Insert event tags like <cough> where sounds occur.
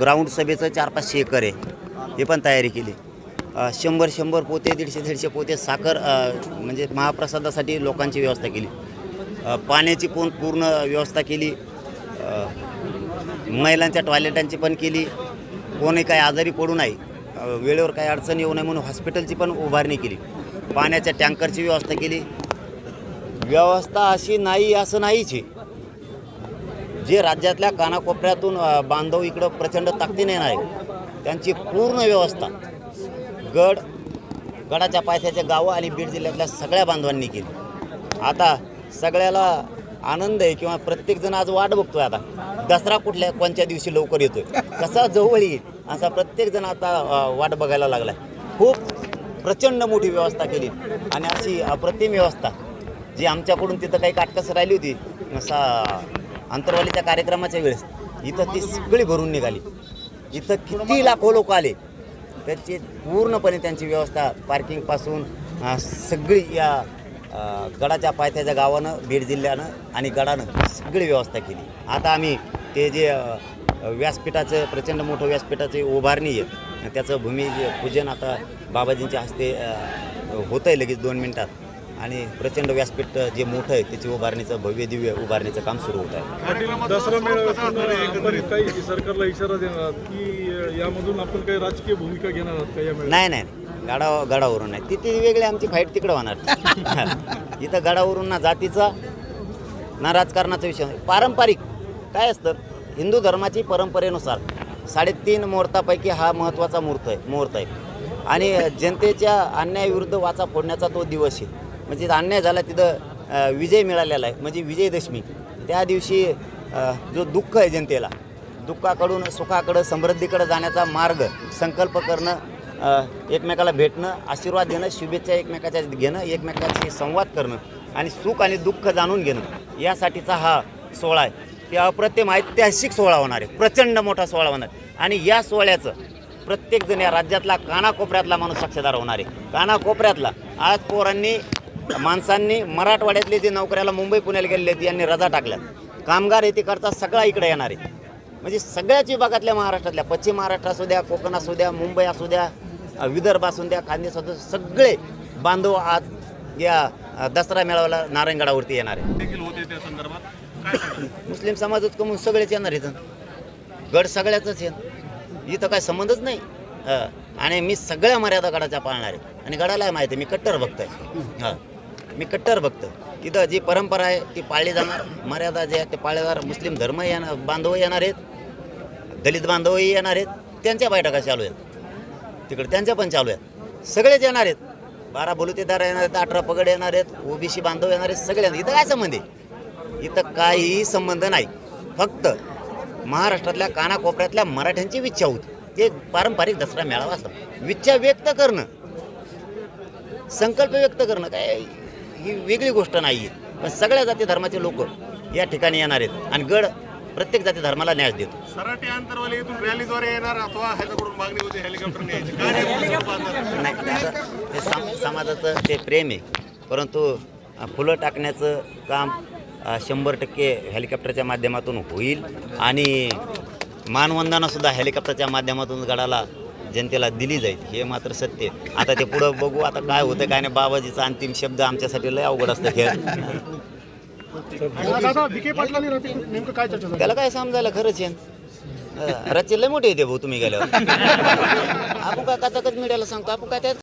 Ground सभेचं चार पाचशे एकर आहे. हे पण तयारी केली. शंभर शंभर पोते दीडशे दीडशे पोते साखर म्हणजे महाप्रसादासाठी लोकांची व्यवस्था केली. पाण्याची पण पूर्ण व्यवस्था केली. महिलांच्या टॉयलेटांची पण केली. कोणी काही आजारी पडू नये वेळेवर काही अडचण येऊ नये म्हणून हॉस्पिटलची पण उभारणी केली. पाण्याच्या टँकरची व्यवस्था केली. व्यवस्था अशी नाही असं नाहीच आहे. जे राज्यातल्या कानाकोपऱ्यातून बांधव इकडं प्रचंड ताकदीने नाही त्यांची पूर्ण व्यवस्था गड गडाच्या पायथ्याच्या गावं आणि बीड जिल्ह्यातल्या सगळ्या बांधवांनी केली. आता सगळ्याला आनंद आहे किंवा प्रत्येकजण आज वाट बघतोय आता. दसरा कुठल्या कोणत्या दिवशी लवकर येतोय? कसा जवळ येईल? असा प्रत्येकजण आता वाट बघायला लागलाय. खूप प्रचंड मोठी व्यवस्था केली. आणि अशी अप्रतिम व्यवस्था जी आमच्याकडून तिथं काही काटकस राहिली होती असा अंतरवालीच्या कार्यक्रमाच्या वेळेस इथं ती सगळी भरून निघाली. इथं किती लाखो लोक आले. त्याची पूर्णपणे त्यांची व्यवस्था पार्किंगपासून सगळी या गडाच्या पायथ्याच्या गावानं बीड जिल्ह्यानं आणि गडानं सगळी व्यवस्था केली. आता आम्ही ते जे व्यासपीठाचं प्रचंड मोठं व्यासपीठाचे उभारणी आहे त्याचं भूमी पूजन आता बाबाजींच्या हस्ते होतं आहे लगेच दोन मिनटात. आणि प्रचंड व्यासपीठ जे मोठं आहे त्याची उभारणीचं भव्य दिव्य उभारणीचं काम सुरू होत आहे. दसरा काही सरकारला इशारा देणार की यामधून आपण काही राजकीय भूमिका घेणार आहात का नाही नाही गडा गडावरून नाही. तिथे वेगळी आमची फाईट तिकडं होणार. <laughs> इथं गडावरून ना जातीचा ना राजकारणाचा विषय. पारंपरिक काय असतं हिंदू धर्माची परंपरेनुसार साडेतीन मुहूर्तापैकी हा महत्त्वाचा मुहूर्त आहे मुहूर्त आहे. आणि जनतेच्या अन्यायाविरुद्ध वाचा फोडण्याचा तो दिवस आहे. म्हणजे तिथं अन्याय झाला तिथं विजय मिळालेला आहे. म्हणजे विजयदशमी. त्या दिवशी जो दुःख आहे जनतेला दुःखाकडून सुखाकडं समृद्धीकडं जाण्याचा मार्ग संकल्प करणं एकमेकाला भेटणं आशीर्वाद देणं शुभेच्छा एकमेकाच्या घेणं एकमेकाशी संवाद करणं आणि सुख आणि दुःख जाणून घेणं यासाठीचा हा सोहळा आहे. ते अप्रतिम ऐतिहासिक सोहळा होणार आहे. प्रचंड मोठा सोहळा होणार आणि या सोहळ्याचं प्रत्येकजण या राज्यातला कानाकोपऱ्यातला माणूस साक्षीदार होणार आहे. कानाकोपऱ्यातला आज पोरांनी माणसांनी मराठवाड्यातले जे नोकऱ्याला मुंबई पुण्याला गेलेले आहेत यांनी रजा टाकल्या. कामगार येतीकडचा सगळा इकडे येणार आहे. म्हणजे सगळ्याच विभागातल्या महाराष्ट्रातल्या पश्चिम महाराष्ट्र असू द्या कोकण असू द्या मुंबई असू द्या विदर्भ असू द्या खानदेश असू सगळे बांधव आज या दसरा मेळाव्याला नारायणगडावरती येणार आहे? मुस्लिम समाजच कमवून सगळेच येणार इथं गड सगळ्याच येणार इथं काय संबंधच नाही. हं. आणि मी सगळ्या मर्यादा गडाच्या पाळणार आहे. आणि गडाला माहिती आहे मी कट्टर भक्त आहे. हां. मी कट्टर भक्त. इथं जी परंपरा आहे ती पाळली जाणार. मर्यादा जे आहे ते पाळणार मुस्लिम धर्म येणार बांधव येणार आहेत. दलित बांधवही येणार आहेत. त्यांच्या बैठका चालू आहेत. तिकडे त्यांच्या पण चालू आहेत. सगळेच येणार आहेत. बारा बलुतेदार येणार आहेत अठरा पगड येणार आहेत ओबीसी बांधव येणार आहेत सगळे येणार. इथं काय संबंध आहे? इथं काहीही संबंध नाही. फक्त महाराष्ट्रातल्या कानाकोपऱ्यातल्या मराठ्यांची विच्छा होती. ते पारंपरिक दसरा मेळावा असतो. विच्छा व्यक्त करणं. संकल्प व्यक्त करणं. काय ही वेगळी गोष्ट नाही आहे पण सगळ्या जाती धर्माचे लोक या ठिकाणी येणार आहेत आणि गड प्रत्येक जाती धर्माला न्याय देतो. सराटी अंतरवाली इथून रॅलीद्वारे येणार अथवा ह्याच्याकडून मागणी होती हेलिकॉप्टर न्यायची काय नेमकं स्वरूपात आहे? नाही सम समाजाचं ते प्रेम आहे परंतु अ, फुलं टाकण्याचं काम अ, शंभर टक्के हेलिकॉप्टरच्या माध्यमातून होईल आणि मानवंदनासुद्धा हेलिकॉप्टरच्या माध्यमातून गडाला जनतेला दिली जाईल हे मात्र सत्य आहे. आता ते पुढं बघू आता काय होतं काय नाही बाबाजीचा अंतिम शब्द आमच्यासाठी लय अवघड असतं खेळ. दादा विखे पाटलांनी रात्री नेमकं काय चर्चा झाली? त्याला काय समजायला खरंच आहे रच्चे लय मोठे येते भाऊ तुम्ही गेल्यावर. <laughs> आपण काय कचाकच मीडियाला सांगतो आपण काय त्यात